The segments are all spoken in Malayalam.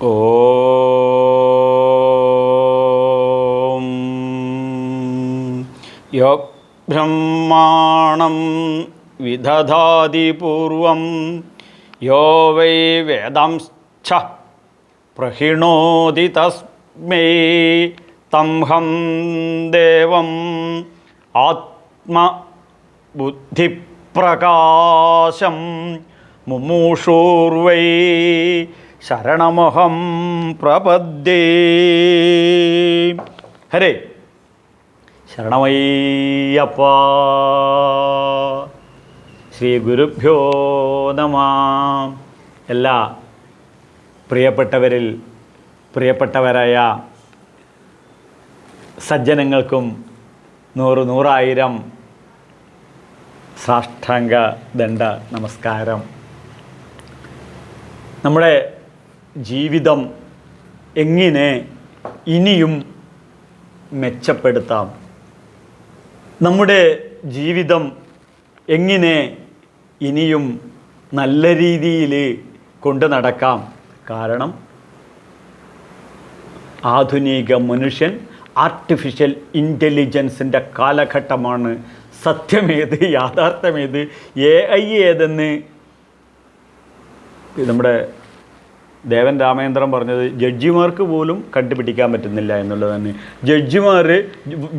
ॐ यः ब्रह्माणं विदधाति यो वै वेदंश्च प्रहिणोति तस्मै तं हं देवम् आत्मबुद्धिप्रकाशं मुमुषूर्वै ശരണമഹം പ്രപദ്യേ. ഹരേ. ശരണമയ്യപ്പ. ശ്രീ ഗുരുഭ്യോ നമ. എല്ലാ പ്രിയപ്പെട്ടവരിൽ പ്രിയപ്പെട്ടവരായ സജ്ജനങ്ങൾക്കും നൂറ് നൂറായിരം സാഷ്ടാംഗ ദണ്ഡ നമസ്കാരം. നമ്മുടെ ജീവിതം എങ്ങനെ ഇനിയും മെച്ചപ്പെടുത്താം? നമ്മുടെ ജീവിതം എങ്ങനെ ഇനിയും നല്ല രീതിയിൽ കൊണ്ടു നടക്കാം? കാരണം ആധുനിക മനുഷ്യൻ ആർട്ടിഫിഷ്യൽ ഇന്റലിജൻസിന്റെ കാലഘട്ടമാണ്. സത്യമേത് യാഥാർത്ഥ്യമേത് എ ഐ ഏതെന്ന് നമ്മുടെ ദേവൻ രാമേന്ദ്രൻ പറഞ്ഞത് ജഡ്ജിമാർക്ക് പോലും കണ്ടുപിടിക്കാൻ പറ്റുന്നില്ല എന്നുള്ളതാണ് ജഡ്ജിമാർ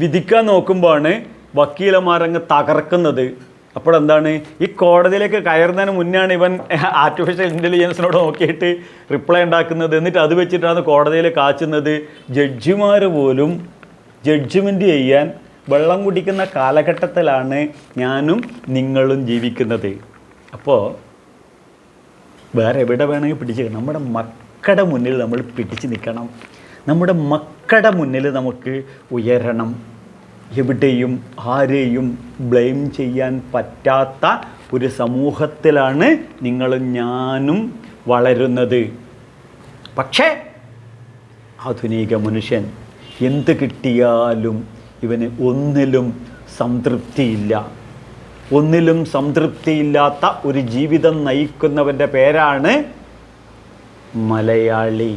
വിധിക്കാൻ നോക്കുമ്പോഴാണ് വക്കീലന്മാരങ്ങ് തകർക്കുന്നത്. അപ്പോഴെന്താണ് ഈ കോടതിയിലേക്ക് കയറുന്നതിന് മുന്നാണ് ഇവൻ ആർട്ടിഫിഷ്യൽ ഇന്റലിജൻസിനോട് നോക്കിയിട്ട് റിപ്ലൈ ഉണ്ടാക്കുന്നത്. എന്നിട്ട് അത് വെച്ചിട്ടാണ് കോടതിയിൽ കാച്ചുന്നത്. ജഡ്ജിമാർ പോലും ജഡ്ജ്മെന്റ് ചെയ്യാൻ വെള്ളം കുടിക്കുന്ന കാലഘട്ടത്തിലാണ് ഞാനും നിങ്ങളും ജീവിക്കുന്നത്. അപ്പോൾ വേറെ എവിടെ വേണമെങ്കിൽ പിടിച്ച് നമ്മുടെ മക്കളുടെ മുന്നിൽ നമ്മൾ പിടിച്ച് നിൽക്കണം. നമ്മുടെ മക്കളുടെ മുന്നിൽ നമുക്ക് ഉയരണം. എവിടെയും ആരെയും ബ്ലെയിം ചെയ്യാൻ പറ്റാത്ത ഒരു സമൂഹത്തിലാണ് നിങ്ങളും ഞാനും വളരുന്നത്. പക്ഷേ ആധുനിക മനുഷ്യൻ എന്ത് കിട്ടിയാലും ഇവന് ഒന്നിലും സംതൃപ്തിയില്ല. ഒന്നിലും സംതൃപ്തിയില്ലാത്ത ഒരു ജീവിതം നയിക്കുന്നവന്റെ പേരാണ് മലയാളി.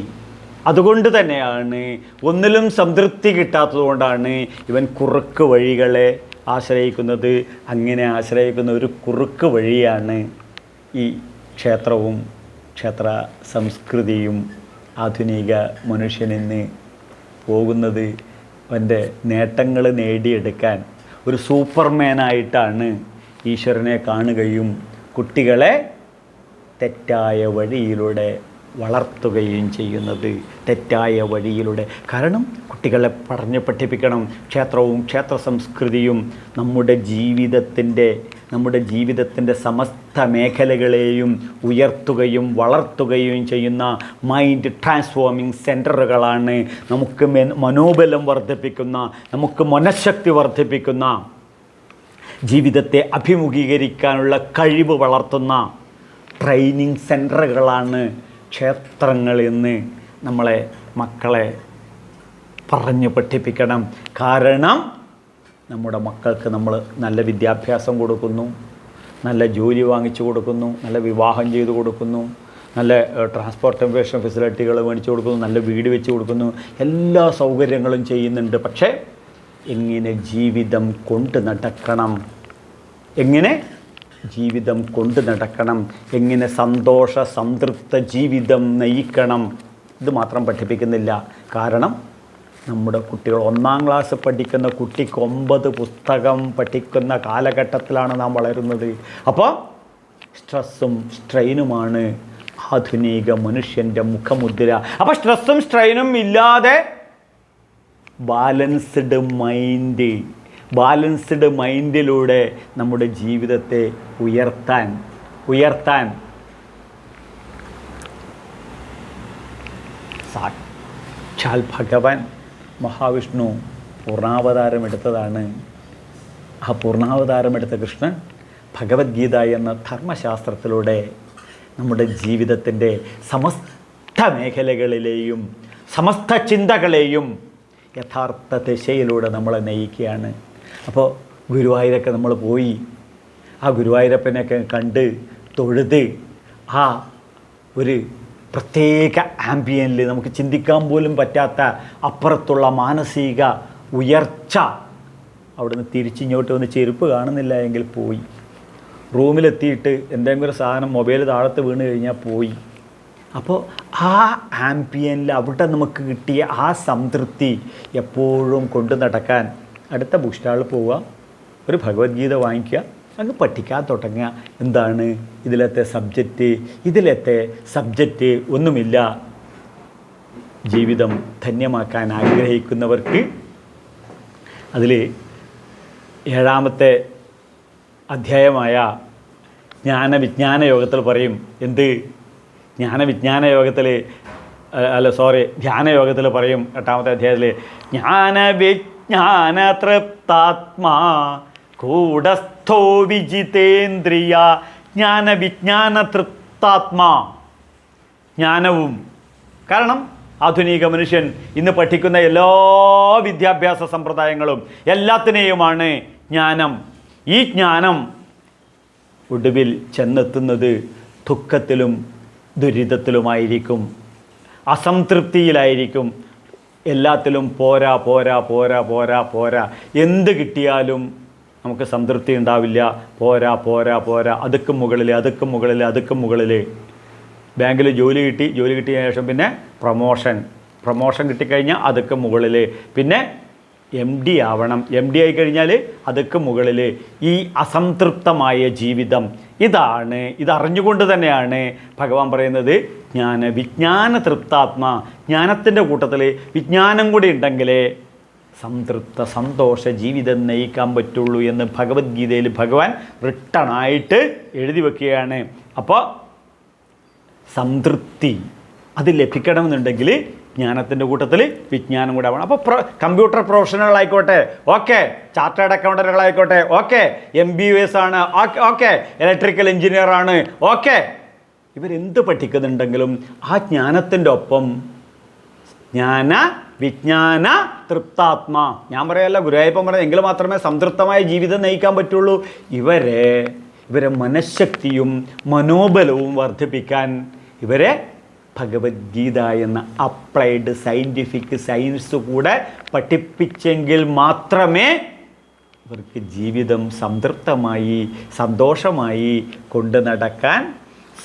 അതുകൊണ്ട് തന്നെയാണ് ഒന്നിലും സംതൃപ്തി കിട്ടാത്തതുകൊണ്ടാണ് ഇവൻ കുറുക്ക് വഴികളെ ആശ്രയിക്കുന്നത്. അങ്ങനെ ആശ്രയിക്കുന്ന ഒരു കുറുക്ക് വഴിയാണ് ഈ ക്ഷേത്രവും ക്ഷേത്ര സംസ്കൃതിയും ആധുനിക മനുഷ്യനിന്ന് പോകുന്നത്. അവന്റെ നേട്ടങ്ങൾ നേടിയെടുക്കാൻ ഒരു സൂപ്പർമാനായിട്ടാണ് ഈശ്വരനെ കാണുകയും കുട്ടികളെ തെറ്റായ വഴിയിലൂടെ വളർത്തുകയും ചെയ്യുന്നത് തെറ്റായ വഴിയിലൂടെ. കാരണം കുട്ടികളെ പറഞ്ഞ് പഠിപ്പിക്കണം. ക്ഷേത്രവും ക്ഷേത്ര സംസ്കൃതിയും നമ്മുടെ ജീവിതത്തിന്റെ നമ്മുടെ ജീവിതത്തിന്റെ സമസ്ത മേഖലകളെയും ഉയർത്തുകയും വളർത്തുകയും ചെയ്യുന്ന മൈൻഡ് ട്രാൻസ്ഫോമിങ് സെന്ററുകളാണ് നമുക്ക് മനോബലം വർദ്ധിപ്പിക്കുന്ന നമുക്ക് മനഃശക്തി വർദ്ധിപ്പിക്കുന്ന ജീവിതത്തെ അഭിമുഖീകരിക്കാനുള്ള കഴിവ് വളർത്തുന്ന ട്രെയിനിങ് സെന്ററുകളാണ് ക്ഷേത്രങ്ങളെന്ന് നമ്മളെ മക്കളെ പറഞ്ഞു പഠിപ്പിക്കണം. കാരണം നമ്മുടെ മക്കൾക്ക് നമ്മൾ നല്ല വിദ്യാഭ്യാസം കൊടുക്കുന്നു നല്ല ജോലി വാങ്ങിച്ചു കൊടുക്കുന്നു നല്ല വിവാഹം ചെയ്തു കൊടുക്കുന്നു നല്ല ട്രാൻസ്പോർട്ടേഷൻ ഫെസിലിറ്റികൾ മേടിച്ചു കൊടുക്കുന്നു നല്ല വീട് വെച്ച് കൊടുക്കുന്നു എല്ലാ സൗകര്യങ്ങളും ചെയ്യുന്നുണ്ട്. പക്ഷേ എങ്ങനെ ജീവിതം കൊണ്ട് നടക്കണം. എങ്ങനെ ജീവിതം കൊണ്ട് നടക്കണം? എങ്ങനെ സന്തോഷ സംതൃപ്ത ജീവിതം നയിക്കണം? ഇത് മാത്രം പഠിപ്പിക്കുന്നില്ല. കാരണം നമ്മുടെ കുട്ടികൾ ഒന്നാം ക്ലാസ് പഠിക്കുന്ന കുട്ടിക്ക് ഒമ്പത് പുസ്തകം പഠിക്കുന്ന കാലഘട്ടത്തിലാണ് നാം വളരുന്നത്. അപ്പോൾ സ്ട്രെസ്സും സ്ട്രെയിനുമാണ് ആധുനിക മനുഷ്യന്റെ മുഖമുദ്ര. അപ്പോൾ സ്ട്രെസ്സും സ്ട്രെയിനും ഇല്ലാതെ ബാലൻസ്ഡ് മൈൻഡ് ബാലൻസ്ഡ് മൈൻഡിലൂടെ നമ്മുടെ ജീവിതത്തെ ഉയർത്താൻ ഉയർത്താൻ. സാക്ഷാൽ ഭഗവാൻ മഹാവിഷ്ണു പൂർണാവതാരം എടുത്തതാണ്. ആ പൂർണാവതാരം എടുത്ത കൃഷ്ണൻ ഭഗവത്ഗീത എന്ന ധർമ്മശാസ്ത്രത്തിലൂടെ നമ്മുടെ ജീവിതത്തിന്റെ സമസ്ത മേഖലകളിലെയും സമസ്ത ചിന്തകളെയും യഥാർത്ഥ ദിശയിലൂടെ നമ്മളെ നയിക്കുകയാണ്. അപ്പോൾ ഗുരുവായൂരൊക്കെ നമ്മൾ പോയി. ആ ഗുരുവായൂരപ്പനെയൊക്കെ കണ്ട് തൊഴുത് ആ ഒരു പ്രത്യേക ആംബിയനിൽ നമുക്ക് ചിന്തിക്കാൻ പോലും പറ്റാത്ത അപ്പുറത്തുള്ള മാനസിക ഉയർച്ച അവിടുന്ന് തിരിച്ചിങ്ങോട്ട് വന്ന് ചെരുപ്പ് കാണുന്നില്ല എങ്കിൽ പോയി. റൂമിലെത്തിയിട്ട് എന്തെങ്കിലും ഒരു സാധനം മൊബൈൽ താഴത്ത് വീണ് കഴിഞ്ഞാൽ പോയി. അപ്പോൾ ആ ആംബിയനിൽ അവിടെ നമുക്ക് കിട്ടിയ ആ സംതൃപ്തി എപ്പോഴും കൊണ്ടു നടക്കാൻ അടുത്ത ബുക്ക് സ്റ്റാളിൽ പോവുക ഒരു ഭഗവത്ഗീത വാങ്ങിക്കുക അങ്ങ് പഠിക്കാൻ തുടങ്ങുക. എന്താണ് ഇതിലത്തെ സബ്ജക്റ്റ് ഇതിലത്തെ സബ്ജക്റ്റ് ഒന്നുമില്ല. ജീവിതം ധന്യമാക്കാൻ ആഗ്രഹിക്കുന്നവർക്ക് അതിൽ ഏഴാമത്തെ അധ്യായമായ ജ്ഞാനവിജ്ഞാന യോഗത്തിൽ പറയും എന്ത്? ജ്ഞാനവിജ്ഞാന യോഗത്തിൽ അല്ല സോറി ധ്യാന യോഗത്തിൽ പറയും എട്ടാമത്തെ അധ്യായത്തിൽ ജ്ഞാനവിജ്ഞാന തൃപ്താത്മാ കൂടസ്ഥോ വിജിതേന്ദ്രിയ ജ്ഞാന വിജ്ഞാന തൃപ്താത്മാ ജ്ഞാനവും. കാരണം ആധുനിക മനുഷ്യൻ ഇന്ന് പഠിക്കുന്ന എല്ലാ വിദ്യാഭ്യാസ സമ്പ്രദായങ്ങളും എല്ലാത്തിനെയുമാണ് ജ്ഞാനം. ഈ ജ്ഞാനം ഒടുവിൽ ചെന്നെത്തുന്നത് ദുഃഖത്തിലും ദുരിതത്തിലുമായിരിക്കും. അസംതൃപ്തിയിലായിരിക്കും. എല്ലാത്തിലും പോരാ പോരാ പോരാ പോരാ പോരാ. എന്ത് കിട്ടിയാലും നമുക്ക് സംതൃപ്തി ഉണ്ടാവില്ല. പോരാ പോരാ പോരാ. അതുക്കും മുകളിൽ അതുക്കും മുകളിൽ അതുക്കും മുകളിൽ ബാങ്കിൽ ജോലി കിട്ടി ജോലി കിട്ടിയ ശേഷം പിന്നെ പ്രൊമോഷൻ പ്രൊമോഷൻ കിട്ടിക്കഴിഞ്ഞാൽ അതൊക്കെ മുകളിൽ പിന്നെ എം ഡി ആവണം. എം ഡി ആയി കഴിഞ്ഞാൽ അതൊക്കെ മുകളിൽ ഈ അസംതൃപ്തമായ ജീവിതം. ഇതാണ്. ഇതറിഞ്ഞുകൊണ്ട് തന്നെയാണ് ഭഗവാൻ പറയുന്നത് ജ്ഞാന വിജ്ഞാന തൃപ്താത്മ. ജ്ഞാനത്തിന്റെ കൂട്ടത്തിൽ വിജ്ഞാനം കൂടി ഉണ്ടെങ്കിലേ സംതൃപ്ത സന്തോഷ ജീവിതം നയിക്കാൻ പറ്റുള്ളൂ എന്ന് ഭഗവത്ഗീതയിൽ ഭഗവാൻ റിട്ടണായിട്ട് എഴുതി വെക്കുകയാണ്. അപ്പോൾ സംതൃപ്തി അത് ലഭിക്കണമെന്നുണ്ടെങ്കിൽ ജ്ഞാനത്തിന്റെ കൂട്ടത്തിൽ വിജ്ഞാനം കൂടെ ആവണം. അപ്പോൾ കമ്പ്യൂട്ടർ പ്രൊഫഷണലുകളായിക്കോട്ടെ okay. Chartered അക്കൗണ്ടന്റുകളായിക്കോട്ടെ okay. M B U S ആണ് ഓക്കെ ഇലക്ട്രിക്കൽ എഞ്ചിനീയർ ആണ് ഓക്കെ. ഇവരെന്ത് പഠിക്കുന്നുണ്ടെങ്കിലും ആ ജ്ഞാനത്തിന്റെ ഒപ്പം ജ്ഞാന വിജ്ഞാന തൃപ്താത്മ. ഞാൻ പറയല്ല ഗുരുവായപ്പം പറഞ്ഞ എങ്കിൽ മാത്രമേ സംതൃപ്തമായ ജീവിതം നയിക്കാൻ പറ്റുള്ളൂ. ഇവരെ ഇവരെ മനഃശക്തിയും മനോബലവും വർദ്ധിപ്പിക്കാൻ ഇവരെ ഭഗവത്ഗീത എന്ന അപ്ലൈഡ് സയന്റിഫിക് സയൻസ് കൂടെ പഠിപ്പിച്ചെങ്കിൽ മാത്രമേ ഇവർക്ക് ജീവിതം സംതൃപ്തമായി സന്തോഷമായി കൊണ്ടു നടക്കാൻ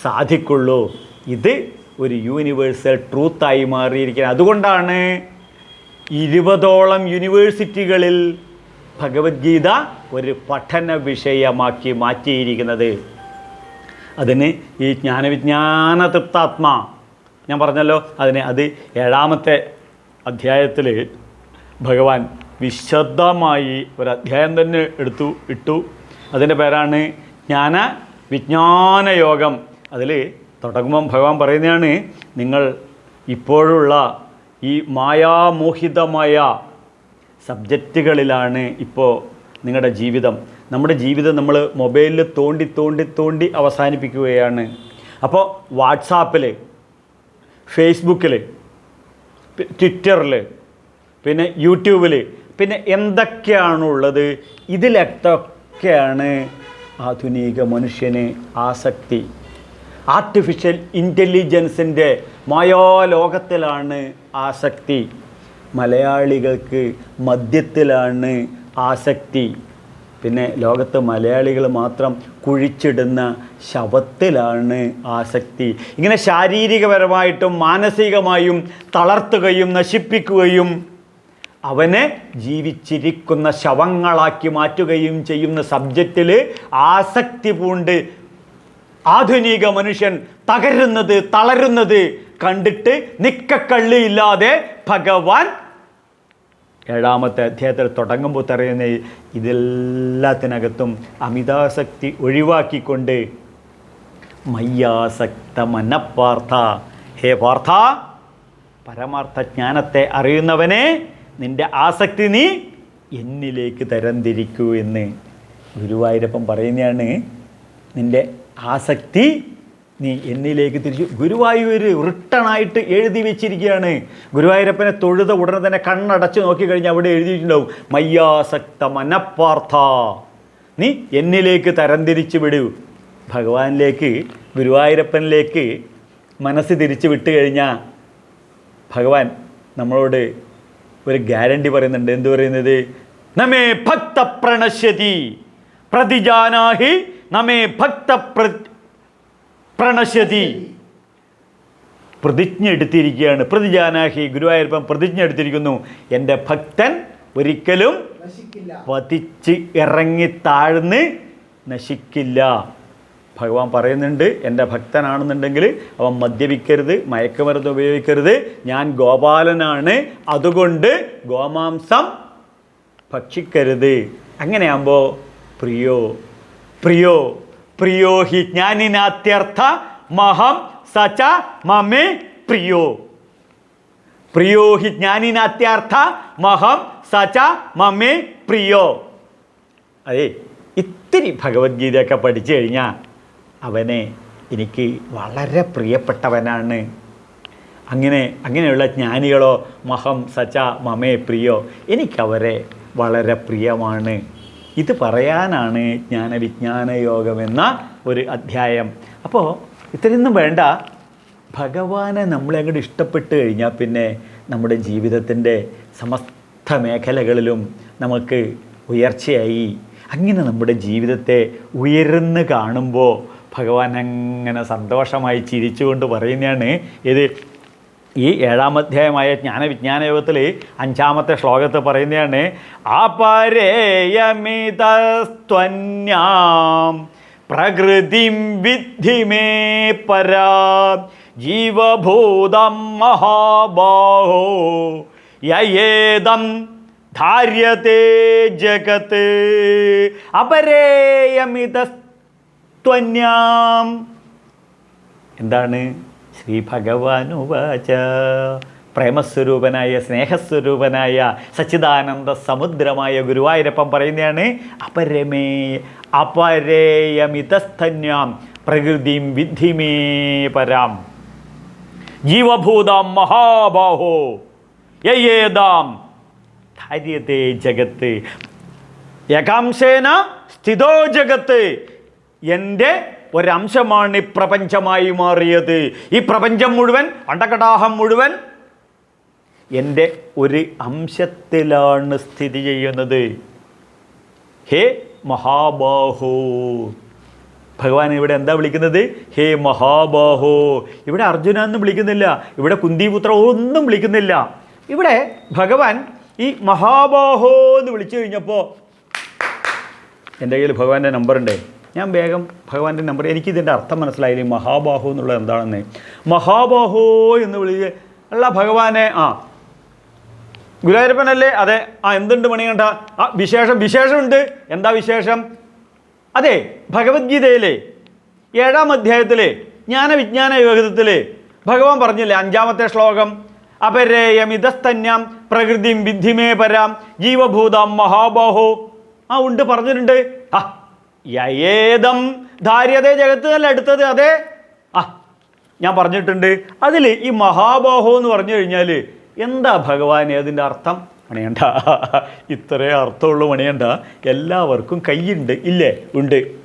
സാധിക്കുള്ളൂ. ഇത് ഒരു യൂണിവേഴ്സൽ ട്രൂത്തായി മാറിയിരിക്കുന്നത് അതുകൊണ്ടാണ് ഇരുപതോളം യൂണിവേഴ്സിറ്റികളിൽ ഭഗവത്ഗീത ഒരു പഠന വിഷയമാക്കി മാറ്റിയിരിക്കുന്നത്. അതിന് ഈ ജ്ഞാനവിജ്ഞാന തൃപ്താത്മാ ഞാൻ പറഞ്ഞല്ലോ അതിനെ അത് ഏഴാമത്തെ അധ്യായത്തിൽ ഭഗവാൻ വിശദമായി ഒരു അധ്യായം തന്നെ എടുത്തു ഇട്ടു. അതിന്റെ പേരാണ് ജ്ഞാന വിജ്ഞാനയോഗം അതിൽ തുടങ്ങുമ്പം ഭഗവാൻ പറയുന്നതാണ് നിങ്ങൾ ഇപ്പോഴുള്ള ഈ മായാമോഹിതമായ സബ്ജക്റ്റുകളിലാണ് ഇപ്പോൾ നിങ്ങളുടെ ജീവിതം. നമ്മുടെ ജീവിതം നമ്മൾ മൊബൈലിൽ തോണ്ടി തോണ്ടി തോണ്ടി അവസാനിപ്പിക്കുകയാണ്. അപ്പോൾ വാട്സാപ്പിൽ ഫേസ്ബുക്കിൽ ട്വിറ്ററിൽ പിന്നെ യൂട്യൂബിൽ പിന്നെ എന്തൊക്കെയാണുള്ളത്? ഇതിലൊക്കെയാണ് ആധുനിക മനുഷ്യന് ആസക്തി. ആർട്ടിഫിഷ്യൽ ഇന്റലിജൻസിന്റെ മായാലോകത്തിലാണ് ആസക്തി. മലയാളികൾക്ക് മദ്യത്തിലാണ് ആസക്തി. പിന്നെ ലോകത്ത് മലയാളികൾ മാത്രം കുഴിച്ചിടുന്ന ശവത്തിലാണ് ആസക്തി. ഇങ്ങനെ ശാരീരികപരമായിട്ടും മാനസികമായും തളർത്തുകയും നശിപ്പിക്കുകയും അവനെ ജീവിച്ചിരിക്കുന്ന ശവങ്ങളാക്കി മാറ്റുകയും ചെയ്യുന്ന സബ്ജക്റ്റിൽ ആസക്തി പൂണ്ട് ആധുനിക മനുഷ്യൻ തകരുന്നത് തളരുന്നത് കണ്ടിട്ട് നിക്കക്കള്ളിയില്ലാതെ ഭഗവാൻ ഏഴാമത്തെ അധ്യായത്തിൽ തുടങ്ങുമ്പോൾ തറയുന്ന ഇതെല്ലാത്തിനകത്തും അമിതാസക്തി ഒഴിവാക്കിക്കൊണ്ട് മയ്യാസക്ത മനപ്പാർത്ഥ ഹേ പാർത്ഥ പരമാർത്ഥ ജ്ഞാനത്തെ അറിയുന്നവനെ നിന്റെ ആസക്തി നീ എന്നിലേക്ക് തരംതിരിക്കൂ എന്ന് ഗുരുവായൂരപ്പൻ പറയുന്നതാണ് നിന്റെ ആസക്തി നീ എന്നിലേക്ക് തിരിച്ചു. ഗുരുവായൂർ റിട്ടണായിട്ട് എഴുതി വെച്ചിരിക്കുകയാണ്. ഗുരുവായൂരപ്പനെ തൊഴുത ഉടനെ തന്നെ കണ്ണടച്ച് നോക്കിക്കഴിഞ്ഞാൽ അവിടെ എഴുതിയിട്ടുണ്ടാവും മയ്യാസക്ത മനപ്പാർത്ഥ നീ എന്നിലേക്ക് തരംതിരിച്ചു വിടൂ. ഭഗവാനിലേക്ക് ഗുരുവായൂരപ്പനിലേക്ക് മനസ്സ് തിരിച്ചു വിട്ട് കഴിഞ്ഞാൽ ഭഗവാൻ നമ്മളോട് ഒരു ഗ്യാരണ്ടി പറയുന്നുണ്ട്. എന്ത് പറയുന്നത്? നമേ ഭക്ത പ്രണശ്യതി പ്രതിജാനാഹി. നമേ ഭക്ത പ്രണശ്യതി. പ്രതിജ്ഞ എടുത്തിരിക്കുകയാണ്. പ്രതിജാനാഹി ഗുരുവായൂരപ്പം പ്രതിജ്ഞ എടുത്തിരിക്കുന്നു. എന്റെ ഭക്തൻ ഒരിക്കലും നശിക്കില്ല. പതിച്ച് ഇറങ്ങി താഴ്ന്ന് നശിക്കില്ല. ഭഗവാൻ പറയുന്നുണ്ട് എന്റെ ഭക്തനാണെന്നുണ്ടെങ്കിൽ അവൻ മദ്യപിക്കരുത് മയക്കുമരുന്ന് ഉപയോഗിക്കരുത്. ഞാൻ ഗോപാലനാണ് അതുകൊണ്ട് ഗോമാംസം ഭക്ഷിക്കരുത്. അങ്ങനെയാകുമ്പോൾ പ്രിയോ പ്രിയോ പ്രിയോ ഹി ജ്ഞാനിനാത്യർത്ഥ മഹം സച മമേ പ്രിയോ. പ്രിയോ ഹി ജ്ഞാനിനാത്യർത്ഥ മഹം സച മമേ പ്രിയോ. അതെ ഇത്തിരി ഭഗവത്ഗീതയൊക്കെ പഠിച്ചു കഴിഞ്ഞാൽ അവനെ എനിക്ക് വളരെ പ്രിയപ്പെട്ടവനാണ്. അങ്ങനെ അങ്ങനെയുള്ള ജ്ഞാനികളോ മഹം സച്ച മമേ പ്രിയോ എനിക്കവരെ വളരെ പ്രിയമാണ്. ഇത് പറയാനാണ് ജ്ഞാനവിജ്ഞാന യോഗം എന്ന ഒരു അധ്യായം. അപ്പോൾ ഇത്രയൊന്നും വേണ്ട. ഭഗവാനെ നമ്മളെ അങ്ങോട്ട് ഇഷ്ടപ്പെട്ട് കഴിഞ്ഞാൽ പിന്നെ നമ്മുടെ ജീവിതത്തിന്റെ സമസ്ത മേഖലകളിലും നമുക്ക് ഉയർച്ചയായി. അങ്ങനെ നമ്മുടെ ജീവിതത്തെ ഉയർന്ന് കാണുമ്പോൾ ഭഗവാൻ അങ്ങനെ സന്തോഷമായി ചിരിച്ചുകൊണ്ട് പറയുന്നതാണ് ഇത് ഈ ഏഴാം അധ്യായമായ ജ്ഞാനവിജ്ഞാന യോഗത്തിൽ അഞ്ചാമത്തെ ശ്ലോകത്ത് പറയുന്നതാണ് അപരേയമിതസ്ത്വന്യാം പ്രകൃതിം വിദ്ധി മേ പരാ ജീവഭൂതം മഹാബാഹോ യേദം ധാര്യത്തെ ജഗത്ത്. അപരേയമിതസ്ത്വന്യാം. എന്താണ്? ശ്രീ ഭഗവാൻ ഉവാച പ്രേമസ്വരൂപനായ സ്നേഹസ്വരൂപനായ സച്ചിദാനന്ദ സമുദ്രമായ ഗുരുവായൂരപ്പം പറയുന്നതാണ് അപരമേ അപരേയമിതസ്ഥന്യാം പ്രകൃതിം വിദ്ധിമേ പരാം. ജീവഭൂതാം മഹാബാഹോ യേദാം ധാര്യത്തെ ജഗത്ത്. ഏകാംശേന സ്ഥിതോ ജഗത്ത്. എന്റെ ഒരംശമാണ് ഈ പ്രപഞ്ചമായി മാറിയത്. ഈ പ്രപഞ്ചം മുഴുവൻ അണ്ടകടാഹം മുഴുവൻ എന്റെ ഒരു അംശത്തിലാണ് സ്ഥിതി ചെയ്യുന്നത്. ഹേ മഹാബാഹോ. ഭഗവാൻ ഇവിടെ എന്താ വിളിക്കുന്നത്? ഹേ മഹാബാഹോ. ഇവിടെ അർജുന എന്ന് വിളിക്കുന്നില്ല. ഇവിടെ കുന്തിപുത്ര ഒന്നും വിളിക്കുന്നില്ല. ഇവിടെ ഭഗവാൻ ഈ മഹാബാഹോ എന്ന് വിളിച്ചു കഴിഞ്ഞപ്പോൾ എന്റെ കയ്യിൽ ഭഗവാന്റെ നമ്പർ ഉണ്ട്. ഞാൻ വേഗം ഭഗവാന്റെ നമ്പർ എനിക്കിതിന്റെ അർത്ഥം മനസ്സിലായില്ല? മഹാബാഹു എന്നുള്ളത് എന്താണെന്ന്? മഹാബാഹോ എന്ന് വിളിച്ച് അല്ല ഭഗവാനെ ആ. ഗുരുവായൂരപ്പനല്ലേ? അതെ. ആ എന്തുണ്ട് മണികണ്ഠ? ആ വിശേഷം വിശേഷമുണ്ട്. എന്താ വിശേഷം? അതെ ഭഗവത്ഗീതയിലെ ഏഴാം അധ്യായത്തിലെ ജ്ഞാനവിജ്ഞാന യോഗത്തിലെ ഭഗവാൻ പറഞ്ഞില്ലേ അഞ്ചാമത്തെ ശ്ലോകം? അപരേയം ഇതസ്തന്യാം പ്രകൃതിം വിദ്ധിമേ പരാം ജീവഭൂതം മഹാബാഹോ. ആ ഉണ്ട് പറഞ്ഞിട്ടുണ്ട്. ആ യേദം ധാര്യതേ ജഗത്ത് അല്ല എടുത്തത് അതെ. ആ ഞാൻ പറഞ്ഞിട്ടുണ്ട്. അതിൽ ഈ മഹാബാഹോ എന്ന് പറഞ്ഞു കഴിഞ്ഞാൽ എന്താ ഭഗവാൻ അതിന്റെ അർത്ഥം? മണിയണ്ട ഇത്രേ അർത്ഥമുള്ളൂ മണിയണ്ട എല്ലാവർക്കും കൈയുണ്ട്. ഇല്ലേ? ഉണ്ട്.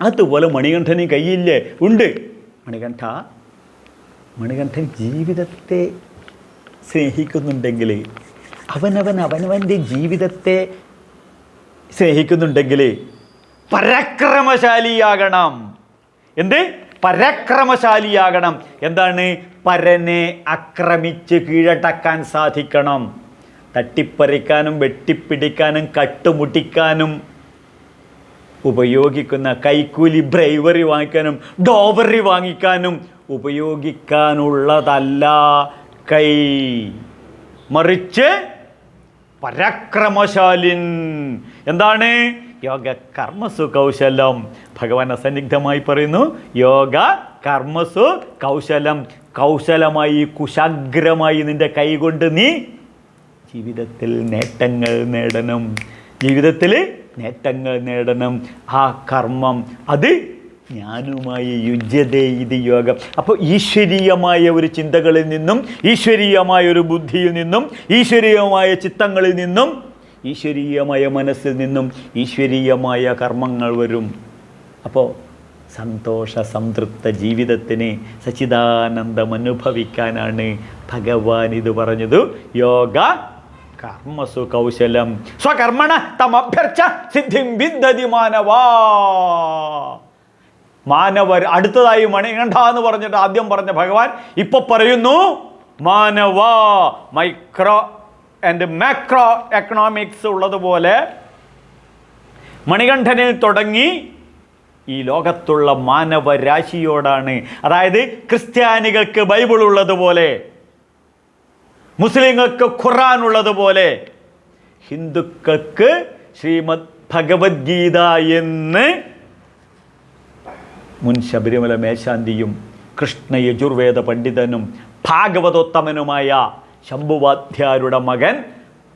അതുപോലെ മണികണ്ഠന് കൈയില്ലേ? ഉണ്ട്. മണികണ്ഠ മണികണ്ഠൻ ജീവിതത്തെ സ്നേഹിക്കുന്നുണ്ടെങ്കിൽ അവനവൻ അവനവന്റെ ജീവിതത്തെ സ്നേഹിക്കുന്നുണ്ടെങ്കിൽ പരാക്രമശാലിയാകണം. എന്ത്? പരാക്രമശാലിയാകണം. എന്താണ്? പരനെ ആക്രമിച്ച് കീഴടക്കാൻ സാധിക്കണം. തട്ടിപ്പറിക്കാനും വെട്ടിപ്പിടിക്കാനും കട്ടുമുട്ടിക്കാനും ഉപയോഗിക്കുന്ന കൈക്കൂലി ബ്രൈവറി വാങ്ങിക്കാനും ഡോവറി വാങ്ങിക്കാനും ഉപയോഗിക്കാനുള്ളതല്ല കൈ. മറിച്ച് പരാക്രമശാലിൻ. എന്താണ്? യോഗ കർമ്മസു കൗശലം. ഭഗവാൻ അസന്നിഗ്ധമായി പറയുന്നു യോഗ കർമ്മസു കൗശലം. കൗശലമായി കുശാഗ്രമായി നിന്റെ കൈകൊണ്ട് നീ ജീവിതത്തിൽ നേട്ടങ്ങൾ നേടണം. ജീവിതത്തിൽ നേട്ടങ്ങൾ നേടണം. ആ കർമ്മം അത് ഞാനുമായി യുജ്യതേ ഇത് യോഗം. അപ്പോൾ ഈശ്വരീയമായ ഒരു ചിന്തകളിൽ നിന്നും ഈശ്വരീയമായ ഒരു ബുദ്ധിയിൽ നിന്നും ഈശ്വരീയമായ ചിത്തങ്ങളിൽ നിന്നും ഈശ്വരീയമായ മനസ്സിൽ നിന്നും ഈശ്വരീയമായ കർമ്മങ്ങൾ വരും. അപ്പോൾ സന്തോഷ സംതൃപ്ത ജീവിതത്തിന് സച്ചിദാനന്ദം അനുഭവിക്കാനാണ് ഭഗവാൻ ഇത് പറഞ്ഞത്. യോഗ കർമ്മസു കൗശലം സ്വകർമ്മണ തമഭ്യർച്ച സിദ്ധിം വിദ്ധതി മാനവാ. മാനവർ അടുത്തതായി മണികണ്ഠ എന്ന് പറഞ്ഞിട്ട് ആദ്യം പറഞ്ഞ ഭഗവാൻ ഇപ്പൊ പറയുന്നു മാനവ മൈക്രോ ആൻഡ് മാക്രോ എക്കണോമിക്സ് ഉള്ളതുപോലെ മണികണ്ഠനിൽ തുടങ്ങി ഈ ലോകത്തുള്ള മാനവരാശിയോടാണ്. അതായത് ക്രിസ്ത്യാനികൾക്ക് ബൈബിൾ ഉള്ളതുപോലെ മുസ്ലിങ്ങൾക്ക് ഖുറാൻ ഉള്ളതുപോലെ ഹിന്ദുക്കൾക്ക് ശ്രീമദ് ഭഗവത്ഗീത എന്ന് മുൻ ശബരിമല മേശാന്തിയും കൃഷ്ണ യജുർവേദ പണ്ഡിതനും ഭാഗവതോത്തമനുമായ ശംഭുവാധ്യാരുടെ മകൻ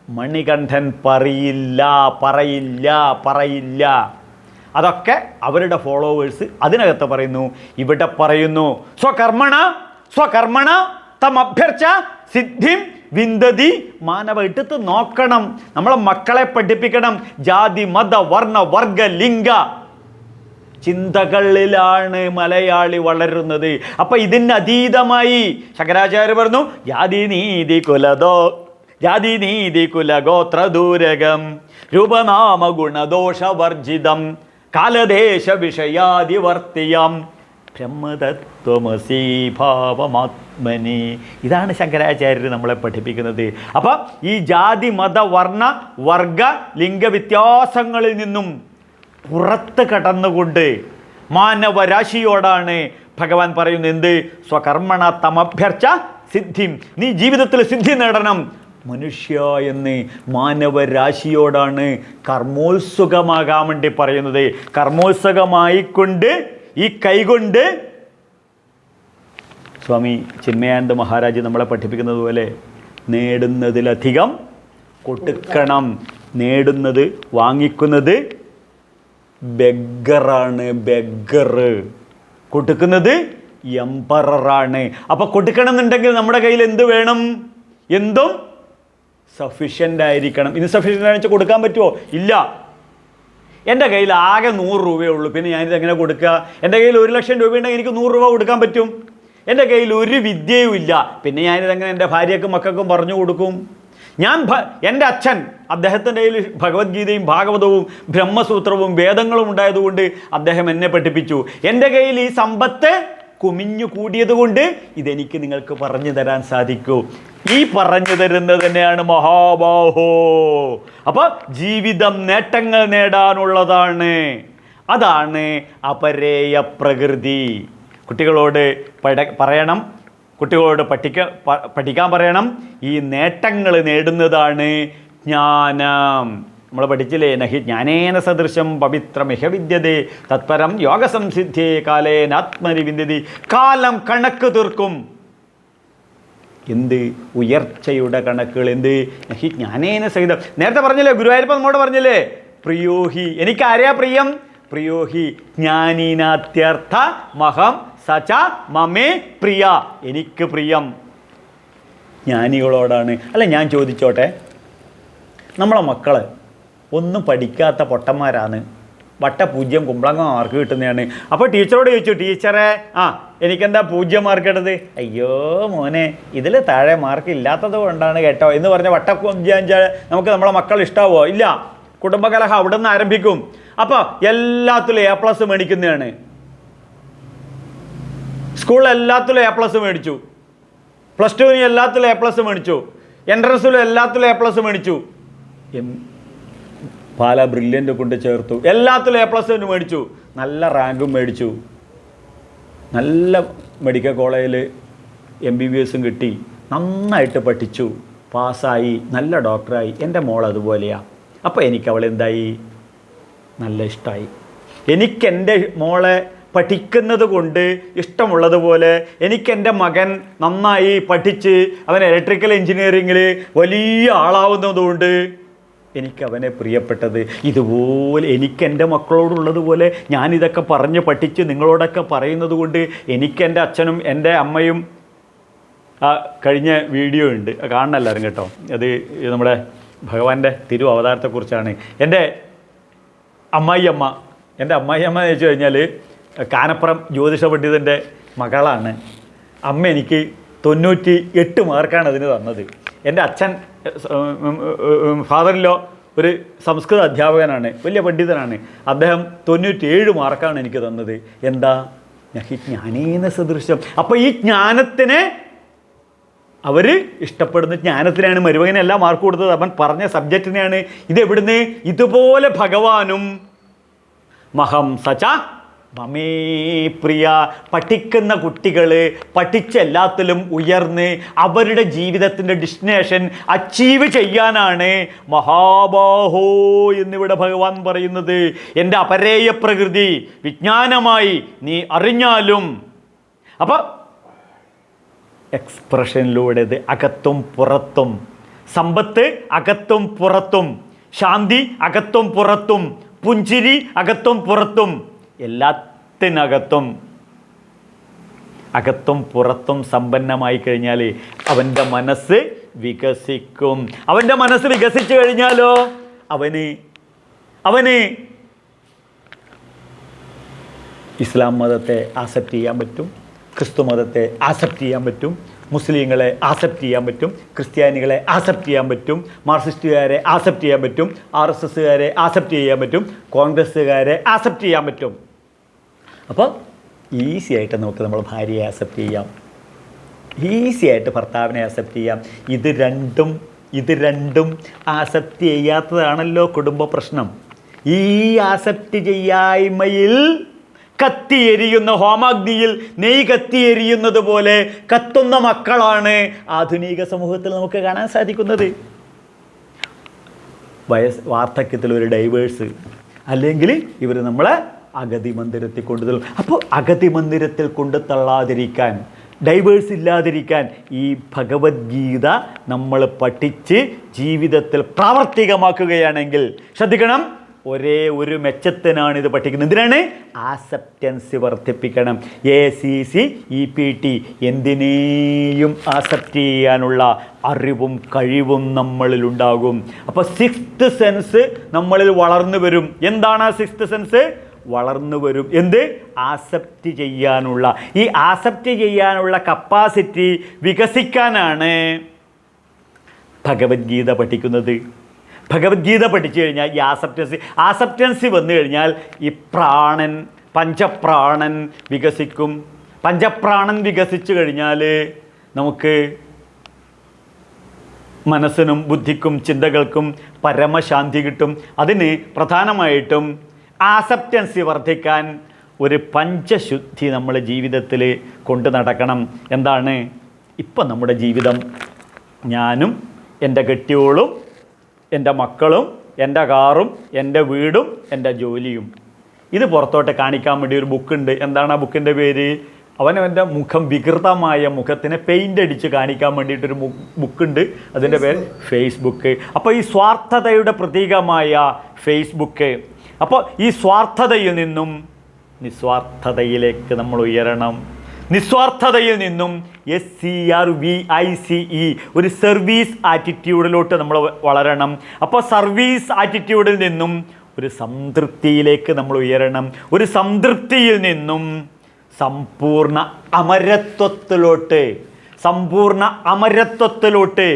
മണികണ്ഠൻ പറയില്ല പറയില്ല പറയില്ല. അതൊക്കെ അവരുടെ ഫോളോവേഴ്സ് അതിനകത്ത് പറയുന്നു. ഇവിടെ പറയുന്നു സ്വകർമ്മണ സ്വകർമ്മണ തം അഭ്യർച്ച സിദ്ധിം വിന്തതി മാനവ എടുത്ത് നോക്കണം. നമ്മളെ മക്കളെ പഠിപ്പിക്കണം. ജാതി മത വർണ വർഗ ലിംഗ ചിന്തകളിലാണ് മലയാളി വളരുന്നത്. അപ്പൊ ഇതിന് അതീതമായി ശങ്കരാചാര്യ പറഞ്ഞു ജാതി നീതി കുലതോ ജാതി നീതി കുല ഗോത്ര ദൂരകം രൂപനാമ ഗുണദോഷവർജിതം കാലദേശ വിഷയാതിവർത്തിയം ബ്രഹ്മതത്വമസീ ഭാവമാത്മനി. ഇതാണ് ശങ്കരാചാര്യർ നമ്മളെ പഠിപ്പിക്കുന്നത്. അപ്പം ഈ ജാതി മത വർണ വർഗ ലിംഗവ്യത്യാസങ്ങളിൽ നിന്നും പുറത്ത് കടന്നുകൊണ്ട് മാനവരാശിയോടാണ് ഭഗവാൻ പറയുന്നത് എന്ത്? സ്വകർമ്മണ തമഭ്യർച്ച സിദ്ധിം. നീ ജീവിതത്തിൽ സിദ്ധി നേടണം. മനുഷ്യ എന്ന് മാനവരാശിയോടാണ് കർമ്മോത്സുകമാകാൻ വേണ്ടി പറയുന്നത്. കർമ്മോത്സുകമായിക്കൊണ്ട് ഈ കൈകൊണ്ട് സ്വാമി ചിന്മയാനന്ദ മഹാരാജ് നമ്മളെ പഠിപ്പിക്കുന്നത് പോലെ നേടുന്നതിലധികം കൊടുക്കണം. നേടുന്നത് വാങ്ങിക്കുന്നത് ബെഗറാണ് ബെഗർ. കൊടുക്കുന്നത് എംപററാണ്. അപ്പൊ കൊടുക്കണമെന്നുണ്ടെങ്കിൽ നമ്മുടെ കയ്യിൽ എന്ത് വേണം? എന്തും സഫിഷ്യന്റ് ആയിരിക്കണം. ഇൻസഫീഷ്യന്റ് ആണെന്ന് വെച്ചാൽ കൊടുക്കാൻ പറ്റുമോ ഇല്ല. എന്റെ കയ്യിൽ ആകെ നൂറ് രൂപയേ ഉള്ളൂ. പിന്നെ ഞാനിത് എങ്ങനെ കൊടുക്കുക? എന്റെ കയ്യിൽ ഒരു ലക്ഷം രൂപ രൂപയുണ്ടെങ്കിൽ എനിക്ക് നൂറ് രൂപ കൊടുക്കാൻ പറ്റും. എന്റെ കയ്യിൽ ഒരു വിദ്യയും ഇല്ല. പിന്നെ ഞാനിത് എങ്ങനെ എന്റെ ഭാര്യക്കും മക്കൾക്കും പറഞ്ഞു കൊടുക്കും? ഞാൻ എന്റെ അച്ഛൻ അദ്ദേഹത്തിന്റെ കയ്യിൽ ഭഗവത്ഗീതയും ഭാഗവതവും ബ്രഹ്മസൂത്രവും വേദങ്ങളും ഉണ്ടായതുകൊണ്ട് അദ്ദേഹം എന്നെ പഠിപ്പിച്ചു. എന്റെ കയ്യിൽ ഈ സമ്പത്ത് കുമിഞ്ഞു കൂടിയതുകൊണ്ട് ഇതെനിക്ക് നിങ്ങൾക്ക് പറഞ്ഞു തരാൻ സാധിക്കൂ. ഈ പറഞ്ഞു തരുന്നത് തന്നെയാണ് മഹാബാഹോ. അപ്പോൾ ജീവിതം നേട്ടങ്ങൾ നേടാനുള്ളതാണ്. അതാണ് അപരേയ പ്രകൃതി. കുട്ടികളോട് പറയണം. കുട്ടികളോട് പഠിക്ക പഠിക്കാൻ പറയണം. ഈ നേട്ടങ്ങൾ നേടുന്നതാണ് ജ്ഞാനം. നമ്മൾ പഠിച്ചില്ലേ? നഹി ജ്ഞാനേന സദൃശം പവിത്രമിഹ വിദ്യതേ തത്പരം യോഗസംസിദ്ധ്യേ കാലേനാത്മനി വിദ്യതി കാലം കണക്ക് തീർക്കും. എന്ത്? ഉയർച്ചയുടെ കണക്കുകൾ എന്ത്? നഹി ജ്ഞാനേന സഹിതം. നേരത്തെ പറഞ്ഞില്ലേ? ഗുരുവായൂരപ്പ നമ്മോട് പറഞ്ഞില്ലേ? പ്രിയോഹി. എനിക്കാരെയാ പ്രിയം. പ്രിയോഹി. ജ്ഞാനീനാത്യർത്ഥ മഹം സച മമേ പ്രിയ. എനിക്ക് പ്രിയം. ജ്ഞാനികളോടാണ്. അല്ല ഞാൻ ചോദിച്ചോട്ടെ. നമ്മളെ മക്കൾ ഒന്നും പഠിക്കാത്ത പൊട്ടന്മാരാണ്. വട്ട പൂജ്യം കുമ്പളങ്ങ മാർക്ക് കിട്ടുന്നതാണ്. അപ്പോൾ ടീച്ചറോട് ചോദിച്ചു ടീച്ചറെ ആ എനിക്കെന്താ പൂജ്യം മാർക്ക് ഇട്ടത് അയ്യോ മോനെ ഇതിൽ താഴെ മാർക്ക് ഇല്ലാത്തത് കൊണ്ടാണ് കേട്ടോ. എന്ന് പറഞ്ഞ വട്ട പൂജ്യം നമുക്ക് നമ്മളെ മക്കൾ ഇഷ്ടാവോ? ഇല്ല. കുടുംബകലഹം അവിടെ നിന്ന് ആരംഭിക്കും. അപ്പോൾ എല്ലാത്തിലും എ പ്ലസ് മേടിക്കുന്നതാണ്. സ്കൂളിൽ എല്ലാത്തിലും എ പ്ലസ് മേടിച്ചു പ്ലസ് ടുവിന് എല്ലാത്തിലും എ പ്ലസ് മേടിച്ചു. എൻട്രൻസിലും എല്ലാത്തിലും എ പ്ലസ് മേടിച്ചു. പാല ബ്രില്യന്റ് കൊണ്ട് ചേർത്തു. എല്ലാത്തിലും എ പ്ലസ് മേടിച്ചു. നല്ല റാങ്കും മേടിച്ചു. നല്ല മെഡിക്കൽ കോളേജിൽ എം ബി ബി എസും കിട്ടി. നന്നായിട്ട് പഠിച്ചു. പാസ്സായി നല്ല ഡോക്ടറായി എന്റെ മോൾ അതുപോലെയാണ് അപ്പോൾ എനിക്ക് അവൾ എന്തായി നല്ല ഇഷ്ടമായി എനിക്ക് എന്റെ മോളെ പഠിക്കുന്നത് കൊണ്ട് ഇഷ്ടമുള്ളതുപോലെ എനിക്കെന്റെ മകൻ നന്നായി പഠിച്ച് അവൻ ഇലക്ട്രിക്കൽ എഞ്ചിനീയറിങ്ങിൽ വലിയ ആളാവുന്നതുകൊണ്ട് എനിക്ക് അവനെ പ്രിയപ്പെട്ടത്. ഇതുപോലെ എനിക്ക് എന്റെ മക്കളോടുള്ളതുപോലെ ഞാനിതൊക്കെ പറഞ്ഞ് പഠിച്ച് നിങ്ങളോടൊക്കെ പറയുന്നത് കൊണ്ട് എനിക്കെന്റെ അച്ഛനും എന്റെ അമ്മയും ആ കഴിഞ്ഞ വീഡിയോ ഉണ്ട്. കാണണം കേട്ടോ. അത് നമ്മുടെ ഭഗവാന്റെ തിരു അവതാരത്തെക്കുറിച്ചാണ് എന്റെ അമ്മായിയമ്മ എന്റെ അമ്മായിയമ്മ എന്ന് വെച്ച് കഴിഞ്ഞാൽ കാനപ്പുറം ജ്യോതിഷ പണ്ഡിതന്റെ മകളാണ്. അമ്മ എനിക്ക് തൊണ്ണൂറ്റി എട്ട് മാർക്കാണ് അതിന് തന്നത്. എന്റെ അച്ഛൻ ഫാദറിലോ ഒരു സംസ്കൃത അധ്യാപകനാണ് വലിയ പണ്ഡിതനാണ്. അദ്ദേഹം തൊണ്ണൂറ്റിയേഴ് മാർക്കാണ് എനിക്ക് തന്നത്. എന്താ? ജ്ഞാനീന സദൃശ്യം അപ്പോൾ ഈ ജ്ഞാനത്തിനെ അവർ ഇഷ്ടപ്പെടുന്ന ജ്ഞാനത്തിനാണ് മരുമകനെ എല്ലാം മാർക്ക് കൊടുത്തത്. അവൻ പറഞ്ഞ സബ്ജക്റ്റിനെയാണ്. ഇതെവിടുന്ന്? ഇതുപോലെ ഭഗവാനും മഹം സച്ച മമേ പ്രിയ പഠിക്കുന്ന കുട്ടികൾ പഠിച്ച എല്ലാത്തിലും ഉയർന്ന് അവരുടെ ജീവിതത്തിന്റെ ഡിസ്റ്റിനേഷൻ അച്ചീവ് ചെയ്യാനാണ് മഹാബാഹോ എന്നിവിടെ ഭഗവാൻ പറയുന്നത്. എന്റെ അപരേയ പ്രകൃതി വിജ്ഞാനമായി നീ അറിഞ്ഞാലും. അപ്പോൾ എക്സ്പ്രഷനിലൂടെ അകത്തും പുറത്തും സമ്പത്ത് അകത്തും പുറത്തും ശാന്തി അകത്തും പുറത്തും പുഞ്ചിരി അകത്തും പുറത്തും എല്ലാത്തിനകത്തും അകത്തും പുറത്തും സമ്പന്നമായി കഴിഞ്ഞാൽ അവന്റെ മനസ്സ് വികസിക്കും. അവന്റെ മനസ്സ് വികസിച്ചു കഴിഞ്ഞാലോ? അവന് അവന് ഇസ്ലാം മതത്തെ ആക്സെപ്റ്റ് ചെയ്യാൻ പറ്റും ക്രിസ്തു മതത്തെ ആക്സെപ്റ്റ് ചെയ്യാൻ പറ്റും മുസ്ലിങ്ങളെ ആക്സെപ്റ്റ് ചെയ്യാൻ പറ്റും ക്രിസ്ത്യാനികളെ ആക്സെപ്റ്റ് ചെയ്യാൻ പറ്റും മാർക്സിസ്റ്റുകാരെ ആക്സെപ്റ്റ് ചെയ്യാൻ പറ്റും ആർ എസ് എസ്സുകാരെ ആക്സെപ്റ്റ് ചെയ്യാൻ പറ്റും കോൺഗ്രസ്സുകാരെ ആക്സെപ്റ്റ് ചെയ്യാൻ പറ്റും. അപ്പോൾ ഈസി ആയിട്ട് നമുക്ക് നമ്മൾ ഭാര്യയെ ആക്സെപ്റ്റ് ചെയ്യാം. ഈസി ആയിട്ട് ഭർത്താവിനെ ആക്സെപ്റ്റ് ചെയ്യാം. ഇത് രണ്ടും ഇത് രണ്ടും ആക്സെപ്റ്റ് ചെയ്യാത്തതാണല്ലോ കുടുംബ പ്രശ്നം. ഈ ആക്സെപ്റ്റ് ചെയ്യായ്മയിൽ കത്തിയെരിയുന്ന ഹോമാഗ്നിയിൽ നെയ് കത്തിയെരിയുന്നത് പോലെ കത്തുന്ന മക്കളാണ് ആധുനിക സമൂഹത്തിൽ നമുക്ക് കാണാൻ സാധിക്കുന്നത്. വയസ് വാർദ്ധക്യത്തിൽ ഒരു ഡൈവേഴ്സ് അല്ലെങ്കിൽ ഇവർ നമ്മളെ അഗതി മന്ദിരത്തിൽ കൊണ്ടുതള്ളും. അപ്പോൾ അഗതി മന്ദിരത്തിൽ കൊണ്ടു തള്ളാതിരിക്കാൻ ഡൈവേഴ്സ് ഇല്ലാതിരിക്കാൻ ഈ ഭഗവത്ഗീത നമ്മൾ പഠിച്ച് ജീവിതത്തിൽ പ്രാവർത്തികമാക്കുകയാണെങ്കിൽ ശ്രദ്ധിക്കണം ഒരേ ഒരു മെച്ചത്തിനാണ് ഇത് പഠിക്കുന്നത്. എന്തിനാണ്? ആസെപ്റ്റൻസ് വർദ്ധിപ്പിക്കണം. A C C E P T എന്തിനേയും ആസെപ്റ്റ് ചെയ്യാനുള്ള അറിവും കഴിവും നമ്മളിലുണ്ടാകും അപ്പോൾ സിക്സ്ത് സെൻസ് നമ്മളിൽ വളർന്നു വരും. എന്താണ് ആ സിക്സ്ത് സെൻസ് വളർന്നു വരും. എന്ത്? ആസെപ്റ്റ് ചെയ്യാനുള്ള. ഈ ആസെപ്റ്റ് ചെയ്യാനുള്ള കപ്പാസിറ്റി വികസിക്കാനാണ് ഭഗവത്ഗീത പഠിക്കുന്നത്. ഭഗവത്ഗീത പഠിച്ചു കഴിഞ്ഞാൽ ഈ ആസെപ്റ്റൻസി ആസെപ്റ്റൻസി വന്നു കഴിഞ്ഞാൽ ഈ പ്രാണൻ പഞ്ചപ്രാണൻ വികസിക്കും. പഞ്ചപ്രാണൻ വികസിച്ചു കഴിഞ്ഞാൽ നമുക്ക് മനസ്സിനും ബുദ്ധിക്കും ചിന്തകൾക്കും പരമശാന്തി കിട്ടും. അതിന് പ്രധാനമായിട്ടും ആസെപ്റ്റൻസി വർദ്ധിക്കാൻ ഒരു പഞ്ചശുദ്ധി നമ്മൾ ജീവിതത്തിൽ കൊണ്ടു നടക്കണം. എന്താണ്? ഇപ്പം നമ്മുടെ ജീവിതം ഞാനും എന്റെ കെട്ടിയോളും എന്റെ മക്കളും എന്റെ കാറും എന്റെ വീടും എന്റെ ജോലിയും. ഇത് പുറത്തോട്ട് കാണിക്കാൻ വേണ്ടി ഒരു ബുക്കുണ്ട് എന്താണ് ആ ബുക്കിന്റെ പേര്? അവനവന്റെ മുഖം വികൃതമായ മുഖത്തിനെ പെയിന്റ് അടിച്ച് കാണിക്കാൻ വേണ്ടിയിട്ടൊരു ബുക്കുണ്ട് അതിന്റെ പേര് ഫേസ്ബുക്ക് അപ്പോൾ ഈ സ്വാർത്ഥതയുടെ പ്രതീകമായ ഫേസ്ബുക്ക് അപ്പോൾ ഈ സ്വാർത്ഥതയിൽ നിന്നും നിസ്വാർത്ഥതയിലേക്ക് നമ്മൾ ഉയരണം. നിസ്വാർത്ഥതയിൽ നിന്നും S C R V I C E ഒരു സർവീസ് ആറ്റിറ്റ്യൂഡിലോട്ട് നമ്മൾ വളരണം. അപ്പോൾ സർവീസ് ആറ്റിറ്റ്യൂഡിൽ നിന്നും ഒരു സംതൃപ്തിയിലേക്ക് നമ്മൾ ഉയരണം. ഒരു സംതൃപ്തിയിൽ നിന്നും സമ്പൂർണ അമരത്വത്തിലോട്ട് സമ്പൂർണ അമരത്വത്തിലോട്ട്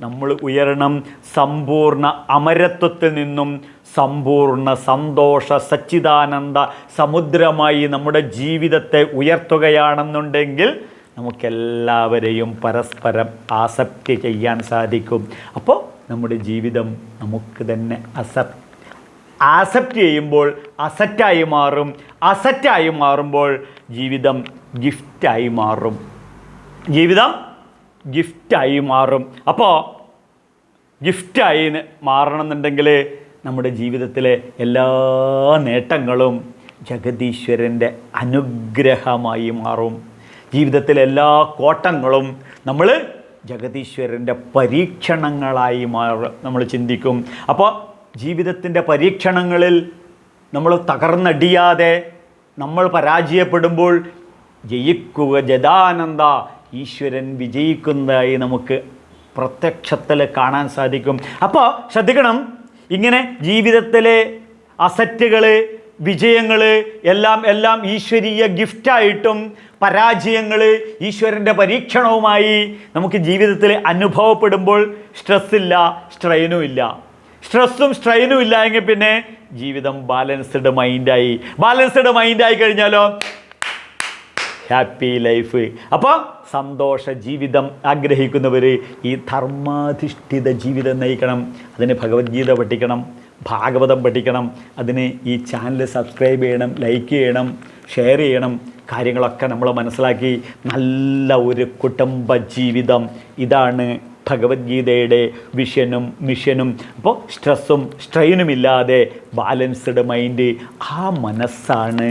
നമ്മൾ ഉയരണം സമ്പൂർണ അമരത്വത്തിൽ നിന്നും സമ്പൂർണ സന്തോഷ സച്ചിദാനന്ദ സമുദ്രമായി നമ്മുടെ ജീവിതത്തെ ഉയർത്തുകയാണെന്നുണ്ടെങ്കിൽ നമുക്കെല്ലാവരെയും പരസ്പരം ആസപ്റ്റ് ചെയ്യാൻ സാധിക്കും. അപ്പോൾ നമ്മുടെ ജീവിതം നമുക്ക് തന്നെ അസപ്റ്റ് ആസെപ്റ്റ് ചെയ്യുമ്പോൾ അസറ്റായി മാറും. അസറ്റായി മാറുമ്പോൾ ജീവിതം ഗിഫ്റ്റായി മാറും. ജീവിതം ഗിഫ്റ്റായി മാറും. അപ്പോൾ ഗിഫ്റ്റായി മാറണമെന്നുണ്ടെങ്കിൽ നമ്മുടെ ജീവിതത്തിലെ എല്ലാ നേട്ടങ്ങളും ജഗതീശ്വരന്റെ അനുഗ്രഹമായി മാറും. ജീവിതത്തിലെ എല്ലാ കോട്ടങ്ങളും നമ്മൾ ജഗതീശ്വരന്റെ പരീക്ഷണങ്ങളായി മാറും നമ്മൾ ചിന്തിക്കും. അപ്പോൾ ജീവിതത്തിന്റെ പരീക്ഷണങ്ങളിൽ നമ്മൾ തകർന്നടിയാതെ നമ്മൾ പരാജയപ്പെടുമ്പോൾ ജയിക്കുക ജദാനന്ദ ഈശ്വരൻ വിജയിക്കുന്നതായി നമുക്ക് പ്രത്യക്ഷത്തിൽ കാണാൻ സാധിക്കും. അപ്പോൾ ശ്രദ്ധിക്കണം ഇങ്ങനെ ജീവിതത്തിലെ അസറ്റുകൾ വിജയങ്ങൾ എല്ലാം എല്ലാം ഈശ്വരീയ ഗിഫ്റ്റായിട്ടും പരാജയങ്ങൾ ഈശ്വരന്റെ പരീക്ഷണവുമായി നമുക്ക് ജീവിതത്തിൽ അനുഭവപ്പെടുമ്പോൾ സ്ട്രെസ്സില്ല സ്ട്രെയിനും ഇല്ല. സ്ട്രെസ്സും സ്ട്രെയിനും ഇല്ല എങ്കിൽ പിന്നെ ജീവിതം ബാലൻസ്ഡ് മൈൻഡായി. ബാലൻസ്ഡ് മൈൻഡായി കഴിഞ്ഞാലോ ഹാപ്പി ലൈഫ്. അപ്പോൾ സന്തോഷ ജീവിതം ആഗ്രഹിക്കുന്നവർ ഈ ധർമാധിഷ്ഠിത ജീവിതം നയിക്കണം. അതിന് ഭഗവത്ഗീത പഠിക്കണം ഭാഗവതം പഠിക്കണം അതിന് ഈ ചാനൽ സബ്സ്ക്രൈബ് ചെയ്യണം ലൈക്ക് ചെയ്യണം ഷെയർ ചെയ്യണം. കാര്യങ്ങളൊക്കെ നമ്മൾ മനസ്സിലാക്കി നല്ല ഒരു കുടുംബ ജീവിതം. ഇതാണ് ഭഗവത്ഗീതയുടെ വിഷനും മിഷനും അപ്പോൾ സ്ട്രെസ്സും സ്ട്രെയിനും ഇല്ലാതെ ബാലൻസ്ഡ് മൈൻഡ് ആ മനസ്സാണ്.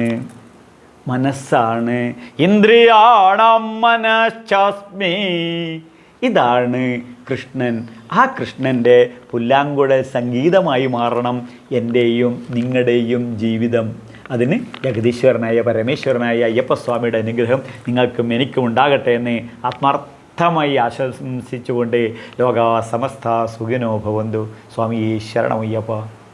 മനസ്സാണ്. ഇന്ദ്രിയാണം മനഃശാസ്മി ഇതാണ് കൃഷ്ണൻ. ആ കൃഷ്ണന്റെ പുല്ലാങ്കുഴൽ സംഗീതമായി മാറണം എന്റെയും നിങ്ങളുടെയും ജീവിതം. അതിന് ജഗദീശ്വരനായ പരമേശ്വരനായ അയ്യപ്പസ്വാമിയുടെ അനുഗ്രഹം നിങ്ങൾക്കും എനിക്കും ഉണ്ടാകട്ടെ എന്ന് ആത്മാർത്ഥമായി ആശംസിച്ചുകൊണ്ട് ലോക സമസ്ത സുഖിനോ ഭവന്തു. സ്വാമി ശരണമയ്യപ്പ.